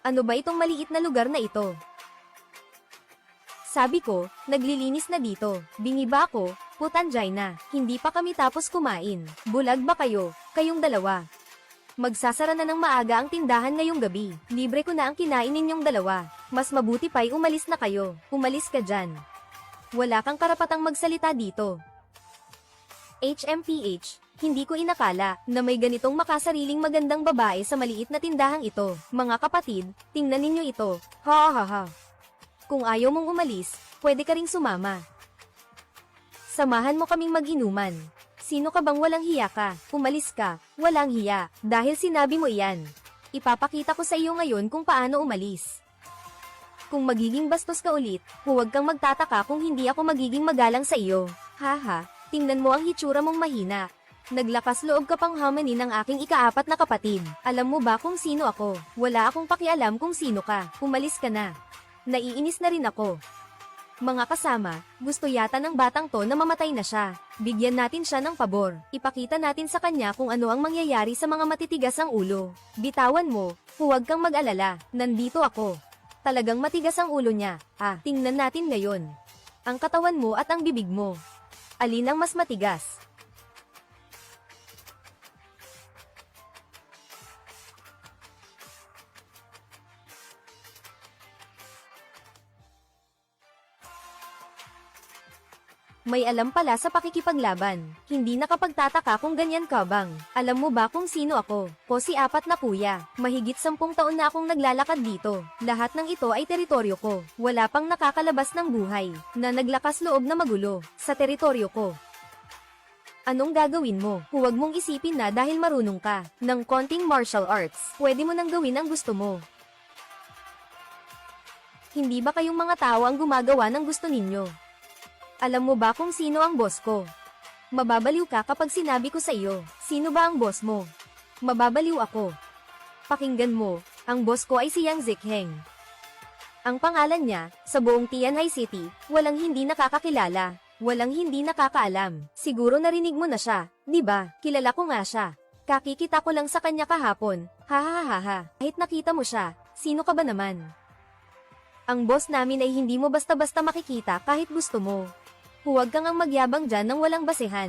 Ano ba itong maliit na lugar na ito? Sabi ko, naglilinis na dito. Bingi ba ako? Putanjay na. Hindi pa kami tapos kumain. Bulag ba kayo? Kayong dalawa. Magsasara na ng maaga ang tindahan ngayong gabi. Libre ko na ang kinain ninyong dalawa. Mas mabuti pa'y umalis na kayo. Umalis ka dyan. Wala kang karapatang magsalita dito. HMPH, hindi ko inakala na may ganitong makasariling magandang babae sa maliit na tindahang ito. Mga kapatid, tingnan ninyo ito. Ha ha ha. Kung ayaw mong umalis, pwede ka ring sumama. Samahan mo kaming mag-inuman. Sino ka bang walang hiya ka? Umalis ka, walang hiya, dahil sinabi mo iyan. Ipapakita ko sa iyo ngayon kung paano umalis. Kung magiging bastos ka ulit, huwag kang magtataka kung hindi ako magiging magalang sa iyo. Haha, tingnan mo ang hitsura mong mahina. Naglakas loob ka pang hamanin ng aking ikaapat na kapatid. Alam mo ba kung sino ako? Wala akong pakialam kung sino ka. Umalis ka na. Naiinis na rin ako. Mga kasama, gusto yata ng batang to na mamatay na siya. Bigyan natin siya ng pabor. Ipakita natin sa kanya kung ano ang mangyayari sa mga matitigas ang ulo. Bitawan mo, huwag kang mag-alala, nandito ako. Talagang matigas ang ulo niya. Ah, tingnan natin ngayon. Ang katawan mo at ang bibig mo. Alin ang mas matigas? May alam pala sa pakikipaglaban. Hindi nakapagtataka kung ganyan ka bang. Alam mo ba kung sino ako? Ko si apat na kuya. Mahigit sampung taon na akong naglalakad dito. Lahat ng ito ay teritoryo ko. Wala pang nakakalabas ng buhay. Na naglakas loob na magulo. Sa teritoryo ko. Anong gagawin mo? Huwag mong isipin na dahil marunong ka ng konting martial arts. Pwede mo nang gawin ang gusto mo. Hindi ba kayong mga tao ang gumagawa ng gusto ninyo? Alam mo ba kung sino ang boss ko? Mababaliw ka kapag sinabi ko sa iyo, sino ba ang boss mo? Mababaliw ako. Pakinggan mo, ang boss ko ay si Yang Zikheng. Ang pangalan niya, sa buong Tianhai City, walang hindi nakakakilala, walang hindi nakakaalam. Siguro narinig mo na siya, di ba? Kilala ko nga siya. Kakikita ko lang sa kanya kahapon, ha ha ha ha. Kahit nakita mo siya, sino ka ba naman? Ang boss namin ay hindi mo basta-basta makikita kahit gusto mo. Huwag kang ang magyabang dyan ng walang basehan.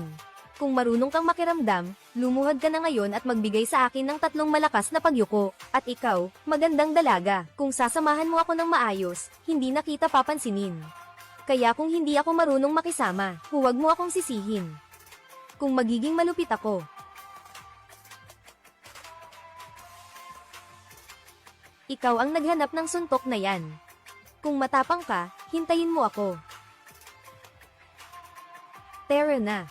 Kung marunong kang makiramdam, lumuhad ka na ngayon at magbigay sa akin ng tatlong malakas na pagyuko. At ikaw, magandang dalaga. Kung sasamahan mo ako ng maayos, hindi na kita papansinin. Kaya kung hindi ako marunong makisama, huwag mo akong sisihin. Kung magiging malupit ako, ikaw ang naghanap ng suntok na yan. Kung matapang ka, hintayin mo ako. Tara na.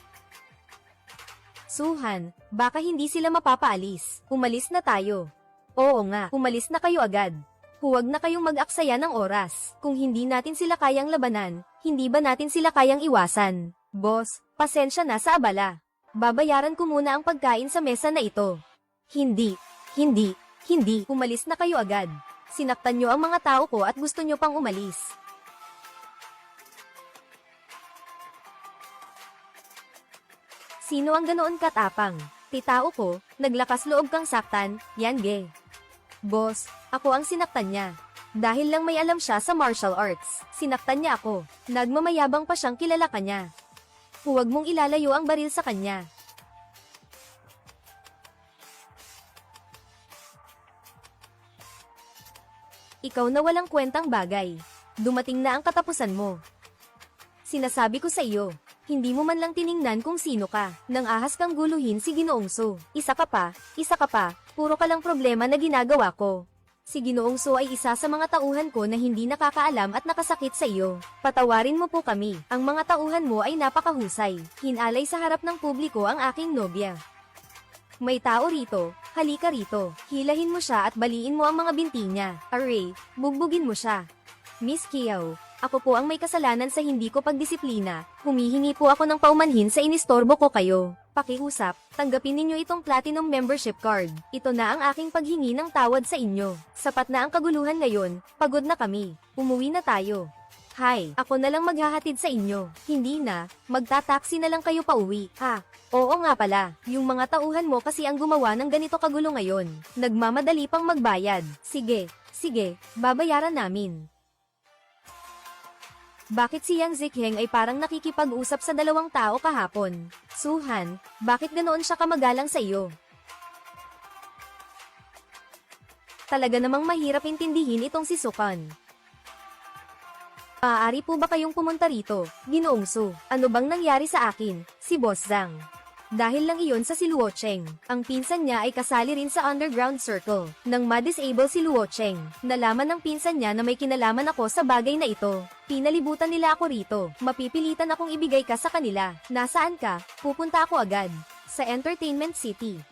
Suhan, baka hindi sila mapapaalis. Umalis na tayo. Oo nga, umalis na kayo agad. Huwag na kayong mag-aksaya ng oras. Kung hindi natin sila kayang labanan, hindi ba natin sila kayang iwasan? Boss, pasensya na sa abala. Babayaran ko muna ang pagkain sa mesa na ito. Hindi, hindi, hindi. Umalis na kayo agad. Sinaktan nyo ang mga tao ko at gusto nyo pang umalis. Sino ang ganoon katapang? Titao ko, naglakas loob kang saktan, yan ge. Boss, ako ang sinaktan niya. Dahil lang may alam siya sa martial arts, sinaktan niya ako. Nagmamayabang pa siyang kilala ka niya. Huwag mong ilalayo ang baril sa kanya. Ikaw na walang kwentang bagay. Dumating na ang katapusan mo. Sinasabi ko sa iyo, hindi mo man lang tiningnan kung sino ka, nang ahas kang guluhin si Ginoong So. Isa ka pa, isa ka pa, puro ka lang problema na ginagawa ko. Si Ginoong So ay isa sa mga tauhan ko na hindi nakakaalam at nakasakit sa iyo. Patawarin mo po kami, ang mga tauhan mo ay napakahusay. Hinalay sa harap ng publiko ang aking nobya. May tao rito, halika rito. Hilahin mo siya at baliin mo ang mga binti niya. Array, bugbugin mo siya. Miss Kiao, ako po ang may kasalanan sa hindi ko pagdisiplina. Humihingi po ako ng paumanhin sa inistorbo ko kayo. Pakiusap, tanggapin ninyo itong Platinum Membership Card. Ito na ang aking paghingi ng tawad sa inyo. Sapat na ang kaguluhan ngayon, pagod na kami. Umuwi na tayo. Hi, ako na lang maghahatid sa inyo. Hindi na, magta-taxi na lang kayo pauwi. Ha? Oo nga pala, yung mga tauhan mo kasi ang gumawa ng ganito kagulo ngayon. Nagmamadali pang magbayad. Sige, sige, babayaran namin. Bakit si Yang Zikheng ay parang nakikipag-usap sa dalawang tao kahapon? Suhan, bakit ganoon siya kamagalang sa iyo? Talaga namang mahirap intindihin itong si Sukan. Maaari po ba kayong pumunta rito, Ginoong Su? Ano bang nangyari sa akin, si Boss Zhang? Dahil lang iyon sa si Luo Cheng. Ang pinsan niya ay kasali rin sa underground circle. Nang ma-disable si Luo Cheng, nalaman ng pinsan niya na may kinalaman ako sa bagay na ito. Pinalibutan nila ako rito. Mapipilitan akong ibigay ka sa kanila. Nasaan ka? Pupunta ako agad. Sa Entertainment City.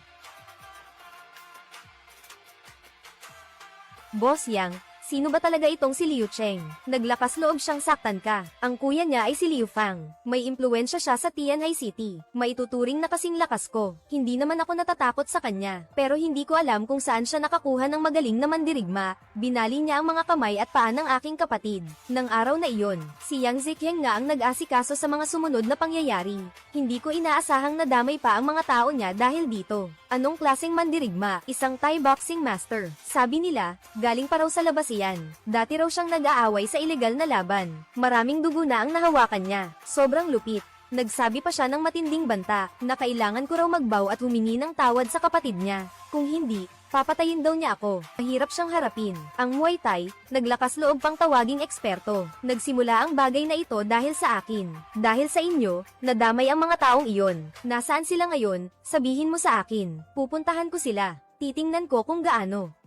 Boss Yang, sino ba talaga itong si Liu Cheng? Naglakas loob siyang saktan ka. Ang kuya niya ay si Liu Fang. May impluensya siya sa Tianhai City. Maituturing na kasing lakas ko. Hindi naman ako natatakot sa kanya. Pero hindi ko alam kung saan siya nakakuha ng magaling na mandirigma. Binali niya ang mga kamay at paa ng aking kapatid. Nang araw na iyon, si Yang Zikheng nga ang nag-asikaso sa mga sumunod na pangyayari. Hindi ko inaasahang nadamay pa ang mga tao niya dahil dito. Anong klaseng mandirigma? Isang Thai boxing master. Sabi nila, galing pa raw sa labas iyan. Dati raw siyang nag-aaway sa ilegal na laban. Maraming dugo na ang nahawakan niya. Sobrang lupit. Nagsabi pa siya ng matinding banta na kailangan ko raw magbaw at humingi ng tawad sa kapatid niya. Kung hindi, papatayin daw niya ako. Mahirap siyang harapin. Ang Muay Thai, naglakas loob pang tawaging eksperto. Nagsimula ang bagay na ito dahil sa akin. Dahil sa inyo, nadamay ang mga taong iyon. Nasaan sila ngayon? Sabihin mo sa akin. Pupuntahan ko sila. Titingnan ko kung gaano.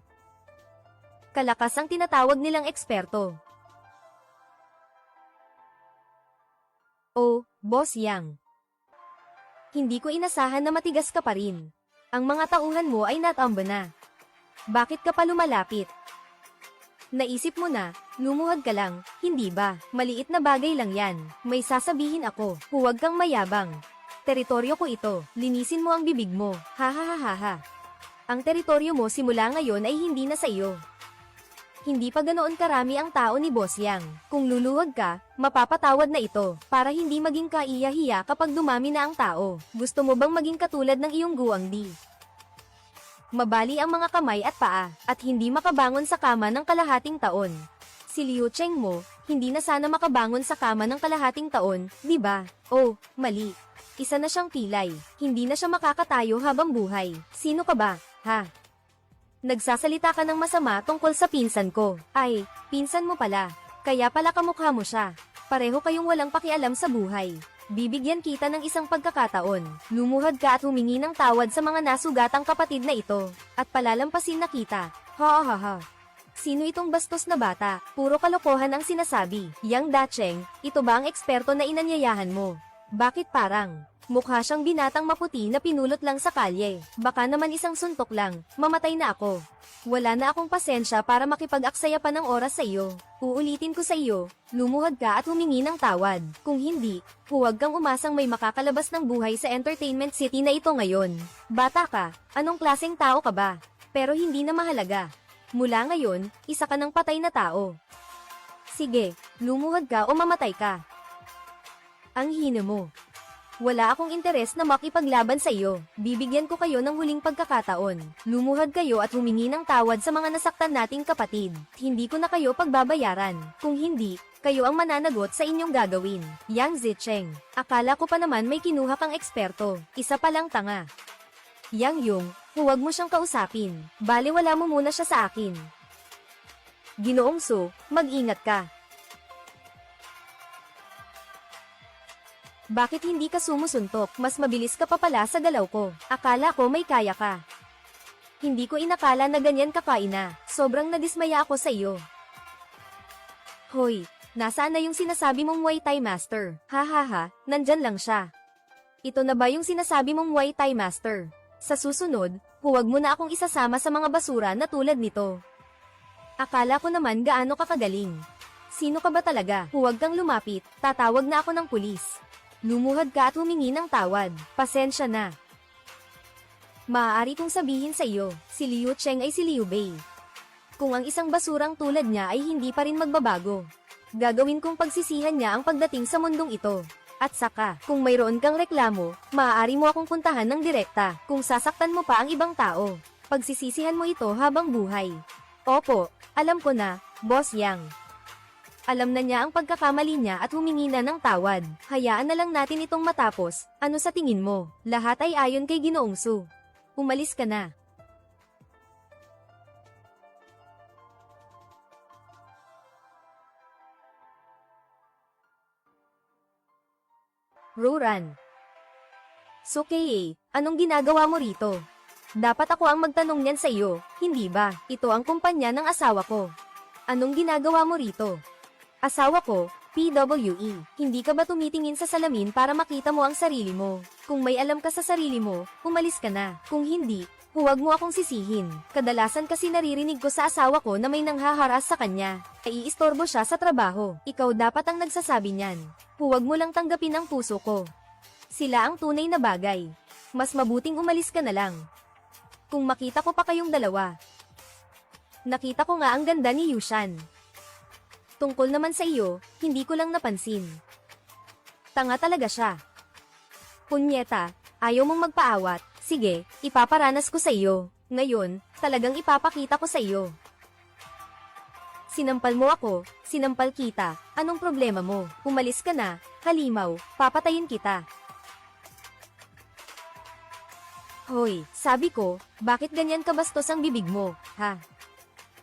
Kalakas ang tinatawag nilang eksperto. Oh, Boss Yang. Hindi ko inasahan na matigas ka pa rin. Ang mga tauhan mo ay natamba na. Bakit ka pa lumalapit? Naisip mo na, lumuhad ka lang, hindi ba? Maliit na bagay lang yan. May sasabihin ako, huwag kang mayabang. Teritoryo ko ito, linisin mo ang bibig mo, ha ha ha ha. Ang teritoryo mo simula ngayon ay hindi na sa iyo. Hindi pa ganoon karami ang tao ni Boss Yang. Kung luluwag ka, mapapatawad na ito, para hindi maging kaiya-hiya kapag dumami na ang tao. Gusto mo bang maging katulad ng iyong guwangdi? Mabali ang mga kamay at paa, at hindi makabangon sa kama ng kalahating taon. Si Liu Cheng mo, hindi na sana makabangon sa kama ng kalahating taon, di ba? Oh, mali. Isa na siyang pilay, hindi na siya makakatayo habang buhay. Sino ka ba, ha? Nagsasalita ka ng masama tungkol sa pinsan ko. Ay, pinsan mo pala. Kaya pala kamukha mo siya. Pareho kayong walang pakialam sa buhay. Bibigyan kita ng isang pagkakataon. Lumuhad ka at humingi ng tawad sa mga nasugatang kapatid na ito. At palalampasin na kita. Ha ha ha. Sino itong bastos na bata? Puro kalokohan ang sinasabi. Yang Dacheng, ito ba ang eksperto na inanyayahan mo? Bakit parang? Mukha siyang binatang maputi na pinulot lang sa kalye. Baka naman isang suntok lang, mamatay na ako. Wala na akong pasensya para makipag-aksaya pa ng oras sa iyo. Uulitin ko sa iyo, lumuhad ka at humingi ng tawad. Kung hindi, huwag kang umasang may makakalabas ng buhay sa Entertainment City na ito ngayon. Bata ka, anong klaseng tao ka ba? Pero hindi na mahalaga. Mula ngayon, isa ka ng patay na tao. Sige, lumuhad ka o mamatay ka. Ang hina mo. Wala akong interes na makipaglaban sa iyo. Bibigyan ko kayo ng huling pagkakataon. Lumuhad kayo at humingi ng tawad sa mga nasaktan nating kapatid. Hindi ko na kayo pagbabayaran. Kung hindi, kayo ang mananagot sa inyong gagawin. Yang Zicheng. Akala ko pa naman may kinuha kang eksperto. Isa pa lang tanga. Yang Yung, huwag mo siyang kausapin. Baliwala mo muna siya sa akin. Ginoong Su, mag-ingat ka. Bakit hindi ka sumusuntok? Mas mabilis ka pa pala sa galaw ko. Akala ko may kaya ka. Hindi ko inakala na ganyan ka kaina. Sobrang nadismaya ako sa iyo. Hoy, nasaan na yung sinasabi mong Muay Thai Master? Ha ha ha, nandyan lang siya. Ito na ba yung sinasabi mong Muay Thai Master? Sa susunod, huwag mo na akong isasama sa mga basura na tulad nito. Akala ko naman gaano ka kagaling. Sino ka ba talaga? Huwag kang lumapit, tatawag na ako ng pulis. Lumuhad ka at humingi ng tawad. Pasensya na. Maaari kong sabihin sa iyo, si Liu Cheng ay si Liu Bei. Kung ang isang basurang tulad niya ay hindi pa rin magbabago. Gagawin kong pagsisihan niya ang pagdating sa mundong ito. At saka, kung mayroon kang reklamo, maaari mo akong puntahan ng direkta, kung sasaktan mo pa ang ibang tao. Pagsisisihan mo ito habang buhay. Opo, alam ko na, Boss Yang. Alam na niya ang pagkakamali niya at humingi na ng tawad. Hayaan na lang natin itong matapos. Ano sa tingin mo? Lahat ay ayon kay Ginoong Su. Umalis ka na. Ruran. So Kei, anong ginagawa mo rito? Dapat ako ang magtanong niyan sa iyo, hindi ba? Ito ang kumpanya ng asawa ko. Anong ginagawa mo rito? Asawa ko, PWE. Hindi ka ba tumitingin sa salamin para makita mo ang sarili mo? Kung may alam ka sa sarili mo, umalis ka na. Kung hindi, huwag mo akong sisihin. Kadalasan kasi naririnig ko sa asawa ko na may nanghaharas sa kanya. Naiistorbo siya sa trabaho. Ikaw dapat ang nagsasabi niyan. Huwag mo lang tanggapin ang puso ko. Sila ang tunay na bagay. Mas mabuting umalis ka na lang. Kung makita ko pa kayong dalawa. Nakita ko nga ang ganda ni Yushan. Tungkol naman sa iyo, hindi ko lang napansin. Tanga talaga siya. Punyeta, ayaw mong magpaawat. Sige, ipaparanas ko sa iyo. Ngayon, talagang ipapakita ko sa iyo. Sinampal mo ako, sinampal kita, anong problema mo? Umalis ka na, halimaw, papatayin kita. Hoy, sabi ko, bakit ganyan kabastos ang bibig mo, ha?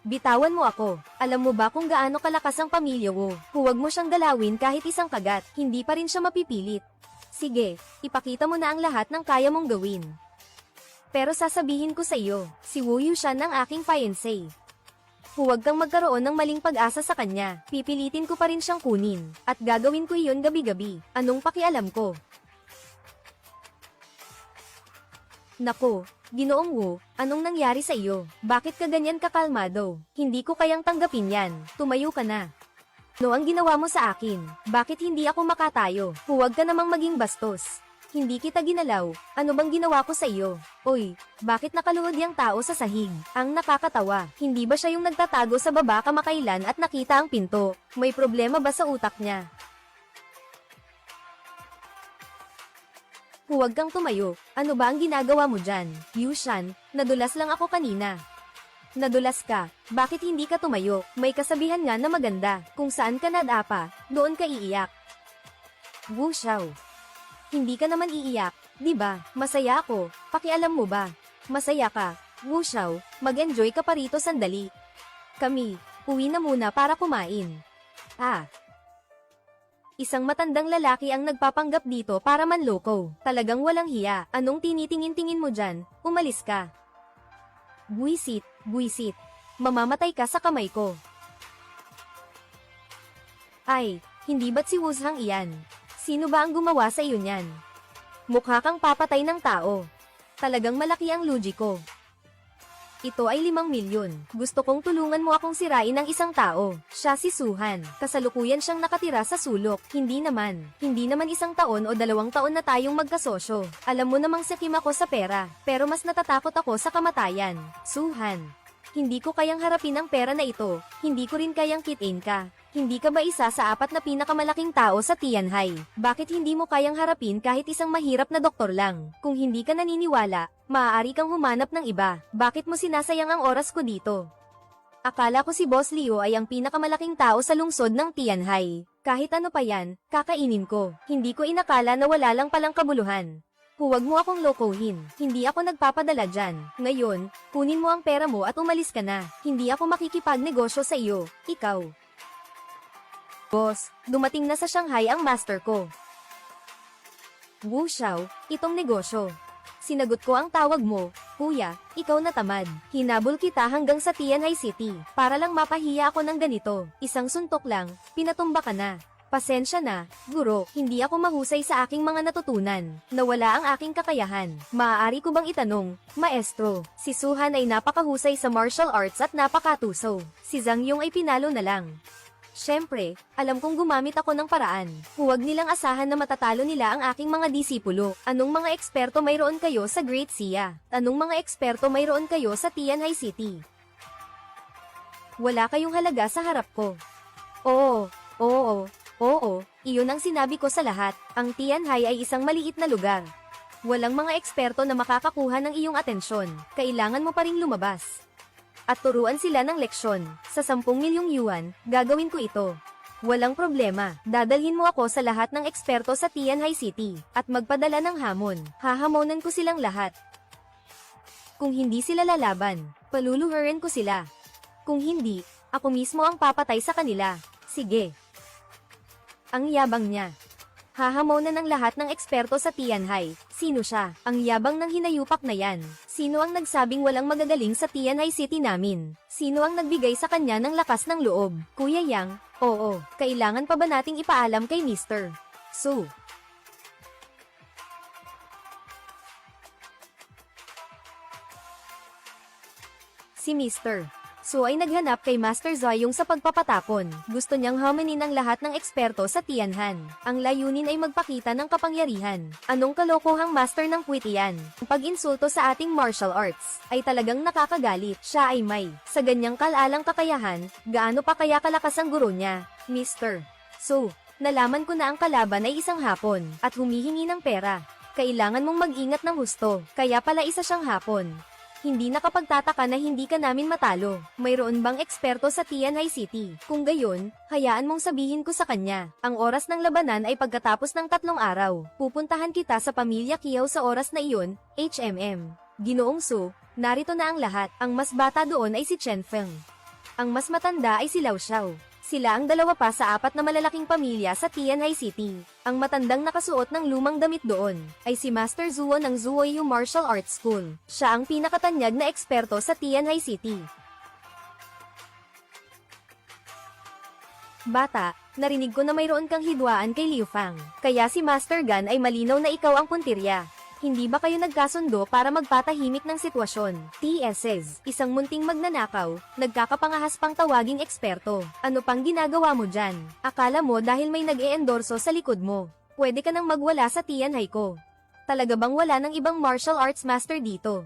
Bitawan mo ako. Alam mo ba kung gaano kalakas ang pamilya mo? Huwag mo siyang galawin kahit isang kagat, hindi pa rin siya mapipilit. Sige, ipakita mo na ang lahat ng kaya mong gawin. Pero sasabihin ko sa iyo, si Wu Yushan ang aking fiancé. Huwag kang magkaroon ng maling pag-asa sa kanya. Pipilitin ko pa rin siyang kunin. At gagawin ko iyon gabi-gabi. Anong pakialam ko? Nako, Ginoong Wu, anong nangyari sa iyo? Bakit ka ganyan kakalmado? Hindi ko kayang tanggapin yan. Tumayo ka na. No ang ginawa mo sa akin? Bakit hindi ako makatayo? Huwag ka namang maging bastos. Hindi kita ginalaw. Ano bang ginawa ko sa iyo? Oy, bakit nakaluhod yung tao sa sahig? Ang nakakatawa. Hindi ba siya yung nagtatago sa baba kamakailan at nakita ang pinto? May problema ba sa utak niya? Huwag kang tumayo. Ano ba ang ginagawa mo dyan? Yushan, nadulas lang ako kanina. Nadulas ka. Bakit hindi ka tumayo? May kasabihan nga na maganda. Kung saan ka nadapa, doon ka iiyak. Wu Xiao. Hindi ka naman iiyak, di ba? Masaya ako. Pakialam mo ba? Masaya ka. Wu Xiao, mag-enjoy ka pa rito sandali. Kami, uwi na muna para kumain. Ah, Isang matandang lalaki ang nagpapanggap dito para manloko. Talagang walang hiya. Anong tinitingin-tingin mo dyan? Umalis ka. Buisit, buisit. Mamamatay ka sa kamay ko. Ay, hindi ba't si Wuzhang iyan? Sino ba ang gumawa sa iyo niyan? Mukha kang papatay ng tao. Talagang malaki ang luji ko. Ito ay limang milyon. Gusto kong tulungan mo akong sirain ng isang tao. Siya si Suhan. Kasalukuyan siyang nakatira sa sulok. Hindi naman. Hindi naman isang taon o dalawang taon na tayong magkasosyo. Alam mo namang sakim ako sa pera. Pero mas natatakot ako sa kamatayan. Suhan. Hindi ko kayang harapin ang pera na ito. Hindi ko rin kayang kitain ka. Hindi ka ba isa sa apat na pinakamalaking tao sa Tianhai? Bakit hindi mo kayang harapin kahit isang mahirap na doktor lang? Kung hindi ka naniniwala, maaari kang humanap ng iba. Bakit mo sinasayang ang oras ko dito? Akala ko si Boss Leo ay ang pinakamalaking tao sa lungsod ng Tianhai. Kahit ano pa yan, kakainin ko. Hindi ko inakala na wala lang palang kabuluhan. Huwag mo akong lokohin. Hindi ako nagpapadala dyan. Ngayon, kunin mo ang pera mo at umalis ka na. Hindi ako makikipagnegosyo sa iyo. Ikaw. Boss, dumating na sa Shanghai ang master ko. Wu Xiao, itong negosyo. Sinagot ko ang tawag mo, kuya, ikaw na tamad. Hinabol kita hanggang sa Tianhai City, para lang mapahiya ako ng ganito. Isang suntok lang, pinatumba ka na. Pasensya na, guro, hindi ako mahusay sa aking mga natutunan. Nawala ang aking kakayahan. Maaari ko bang itanong, maestro, si Suhan ay napakahusay sa martial arts at napakatuso. Si Zhang Yong ay pinalo na lang. Siyempre, alam kong gumamit ako ng paraan. Huwag nilang asahan na matatalo nila ang aking mga disipulo. Anong mga eksperto mayroon kayo sa Great Sia? Anong mga eksperto mayroon kayo sa Tianhai City? Wala kayong halaga sa harap ko. Oo, Oo, oo, iyon ang sinabi ko sa lahat. Ang Tianhai ay isang maliit na lugar. Walang mga eksperto na makakakuha ng iyong atensyon. Kailangan mo pa ring lumabas. At turuan sila ng leksyon. Sa 10 milyong yuan, gagawin ko ito. Walang problema, dadalhin mo ako sa lahat ng eksperto sa Tianhai City, at magpadala ng hamon. Hahamonan ko silang lahat. Kung hindi sila lalaban, paluluhurin ko sila. Kung hindi, ako mismo ang papatay sa kanila. Sige. Ang yabang niya. Hahamonan ng lahat ng eksperto sa Tianhai. Sino siya? Ang yabang ng hinayupak na yan. Sino ang nagsabing walang magagaling sa Tianhai City namin? Sino ang nagbigay sa kanya ng lakas ng loob? Kuya Yang, oo, kailangan pa ba nating ipaalam kay Mr. Su? Si Mr. Su ay naghanap kay Master Zoyong sa pagpapatapon. Gusto niyang hamanin ang lahat ng eksperto sa Tianhan. Ang layunin ay magpakita ng kapangyarihan. Anong kalokohang master ng puwit iyan? Ang pag-insulto sa ating martial arts ay talagang nakakagalit. Siya ay may. Sa ganyang kalalang kakayahan, gaano pa kaya kalakas ang guro niya? Mr. Su, nalaman ko na ang kalaban ay isang hapon at humihingi ng pera. Kailangan mong mag-ingat ng husto, kaya pala isa siyang hapon. Hindi nakapagtataka na hindi ka namin matalo. Mayroon bang eksperto sa Tianhai City? Kung gayon, hayaan mong sabihin ko sa kanya. Ang oras ng labanan ay pagkatapos ng tatlong araw. Pupuntahan kita sa pamilya Kiyaw sa oras na iyon, HMM. Ginoong Su, narito na ang lahat. Ang mas bata doon ay si Chen Feng. Ang mas matanda ay si Lao Xiao. Sila ang dalawa pa sa apat na malalaking pamilya sa Tianhai City. Ang matandang nakasuot ng lumang damit doon ay si Master Zuo ng Zuoyu Martial Arts School. Siya ang pinakatanyag na eksperto sa Tianhai City. Bata, narinig ko na mayroon kang hidwaan kay Liu Fang. Kaya si Master Gan ay malinaw na ikaw ang puntirya. Hindi ba kayo nagkasundo para magpatahimik ng sitwasyon? TSS, isang munting magnanakaw, nagkakapangahas pang tawaging eksperto. Ano pang ginagawa mo dyan? Akala mo dahil may nag-e-endorso sa likod mo. Pwede ka nang magwala sa tiyanhay ko. Talaga bang wala ng ibang martial arts master dito?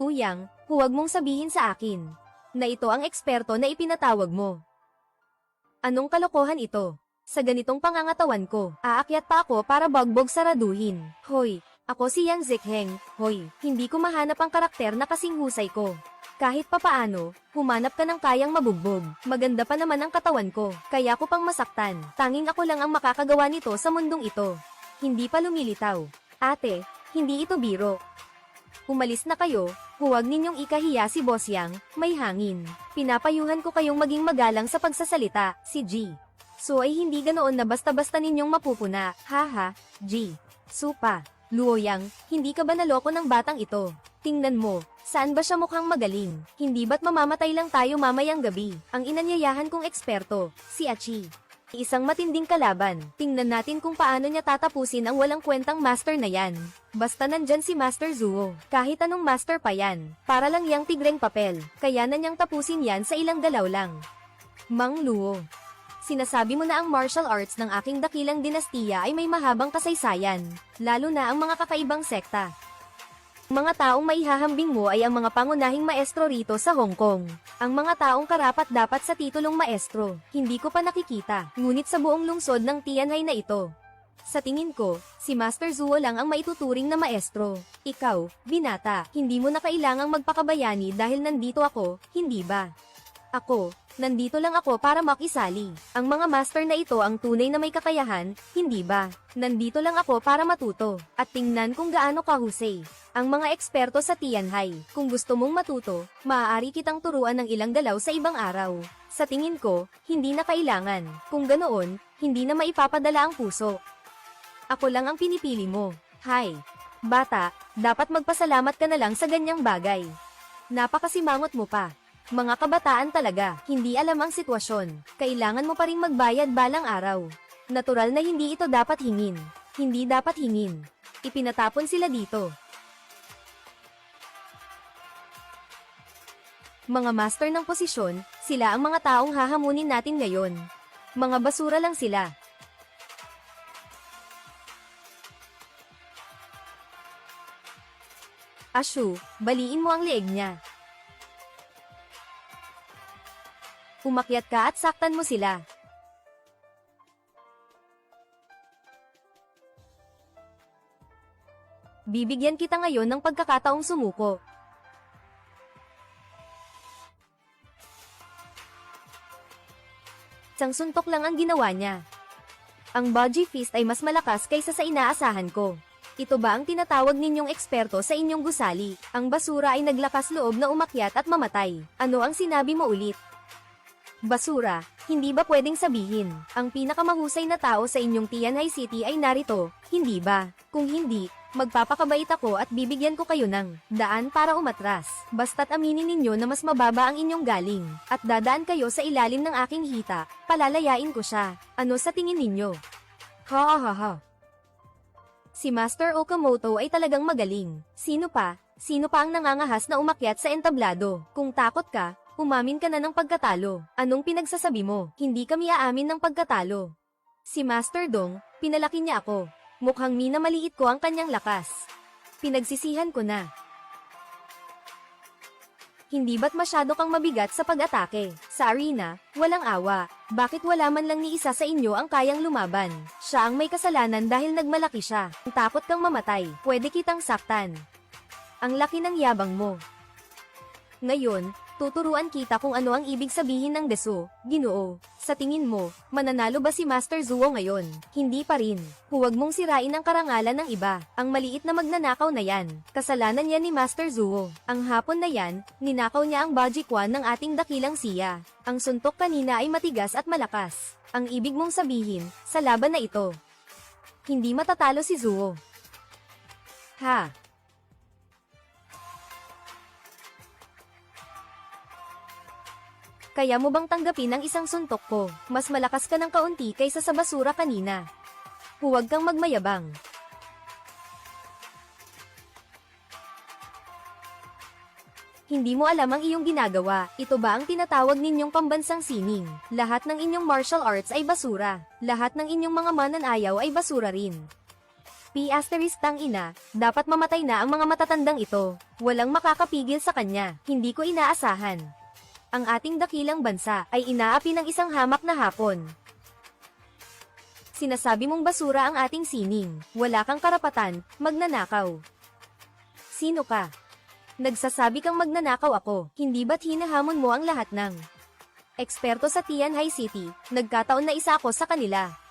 Uyang, huwag mong sabihin sa akin na ito ang eksperto na ipinatawag mo. Anong kalokohan ito? Sa ganitong pangangatawan ko, aakyat pa ako para bagbog saraduhin. Hoy, ako si Yang Zikheng. Hoy, hindi ko mahanap ang karakter na kasing husay ko. Kahit papaano, humanap ka ng kayang mabugbog. Maganda pa naman ang katawan ko, kaya ko pang masaktan. Tanging ako lang ang makakagawa nito sa mundong ito. Hindi pa lumilitaw. Ate, hindi ito biro. Umalis na kayo, huwag ninyong ikahiya si Boss Yang, may hangin. Pinapayuhan ko kayong maging magalang sa pagsasalita, si G. So ay hindi ganoon na basta-basta ninyong mapupuna, haha, G. Supa. Luoyang, hindi ka ba naloko ng batang ito? Tingnan mo, saan ba siya mukhang magaling? Hindi ba't mamamatay lang tayo mamayang gabi? Ang inanyayahan kong eksperto, si Achi. Isang matinding kalaban. Tingnan natin kung paano niya tatapusin ang walang kwentang master na yan. Basta nandyan si Master Zuo. Kahit anong master pa yan. Para lang yang tigreng papel. Kaya na niyang tapusin yan sa ilang galaw lang. Mang Luo. Sinasabi mo na ang martial arts ng aking dakilang dinastiya ay may mahabang kasaysayan, lalo na ang mga kakaibang sekta. Mga taong maihahambing mo ay ang mga pangunahing maestro rito sa Hong Kong. Ang mga taong karapat dapat sa titulong maestro, hindi ko pa nakikita, ngunit sa buong lungsod ng Tianhai na ito. Sa tingin ko, si Master Zuo lang ang maituturing na maestro. Ikaw, binata, hindi mo na kailangang magpakabayani dahil nandito ako, hindi ba? Ako, nandito lang ako para makisali. Ang mga master na ito ang tunay na may kakayahan, hindi ba? Nandito lang ako para matuto, at tingnan kung gaano kahusay. Ang mga eksperto sa Tianhai, kung gusto mong matuto, maaari kitang turuan ng ilang galaw sa ibang araw. Sa tingin ko, hindi na kailangan. Kung ganoon, hindi na maipapadala ang puso. Ako lang ang pinipili mo. Hay. Bata, dapat magpasalamat ka na lang sa ganyang bagay. Napakasimangot mo pa. Mga kabataan talaga, hindi alam ang sitwasyon. Kailangan mo pa ring magbayad balang araw. Natural na hindi ito dapat hingin. Hindi dapat hingin. Ipinatapon sila dito. Mga master ng posisyon, sila ang mga taong hahamunin natin ngayon. Mga basura lang sila. Ashu, baliin mo ang leeg niya. Umakyat ka at saktan mo sila. Bibigyan kita ngayon ng pagkakataong sumuko. Isang suntok lang ang ginawa niya. Ang budgie fist ay mas malakas kaysa sa inaasahan ko. Ito ba ang tinatawag ninyong eksperto sa inyong gusali? Ang basura ay naglakas loob na umakyat at mamatay. Ano ang sinabi mo ulit? Basura, hindi ba pwedeng sabihin, ang pinakamahusay na tao sa inyong Tianjai City ay narito, hindi ba? Kung hindi, magpapakabait ako at bibigyan ko kayo ng daan para umatras. Basta't aminin ninyo na mas mababa ang inyong galing, at dadaan kayo sa ilalim ng aking hita, palalayain ko siya. Ano sa tingin ninyo? Ha ha ha. Si Master Okamoto ay talagang magaling. Sino pa? Sino pa ang nangangahas na umakyat sa entablado? Kung takot ka, umamin ka na ng pagkatalo. Anong pinagsasabi mo? Hindi kami aamin ng pagkatalo. Si Master Dong, pinalaki niya ako. Mukhang minamaliit ko ang kanyang lakas. Pinagsisihan ko na. Hindi ba't masyado kang mabigat sa pag-atake? Sa arena, walang awa. Bakit wala man lang ni isa sa inyo ang kayang lumaban? Siya ang may kasalanan dahil nagmalaki siya. Kung takot kang mamatay, pwede kitang saktan. Ang laki ng yabang mo. Ngayon, tuturuan kita kung ano ang ibig sabihin ng deso, ginoo. Sa tingin mo, mananalo ba si Master Zuo ngayon? Hindi pa rin. Huwag mong sirain ang karangalan ng iba. Ang maliit na magnanakaw na yan. Kasalanan yan ni Master Zuo. Ang hapon na yan, ninakaw niya ang Bajikwan ng ating dakilang siya. Ang suntok kanina ay matigas at malakas. Ang ibig mong sabihin, sa laban na ito, hindi matatalo si Zuo. Ha? Kaya mo bang tanggapin ang isang suntok ko? Mas malakas ka ng kaunti kaysa sa basura kanina. Huwag kang magmayabang. Hindi mo alam ang iyong ginagawa. Ito ba ang tinatawag ninyong pambansang sining? Lahat ng inyong martial arts ay basura. Lahat ng inyong mga mananayaw ay basura rin. P asterisk tang ina, dapat mamatay na ang mga matatandang ito. Walang makakapigil sa kanya. Hindi ko inaasahan ang ating dakilang bansa ay inaapi ng isang hamak na hapon. Sinasabi mong basura ang ating sining, wala kang karapatan, magnanakaw. Sino ka? Nagsasabi kang magnanakaw ako, hindi ba't hinahamon mo ang lahat ng eksperto sa Tianjai City, nagkataon na isa ako sa kanila.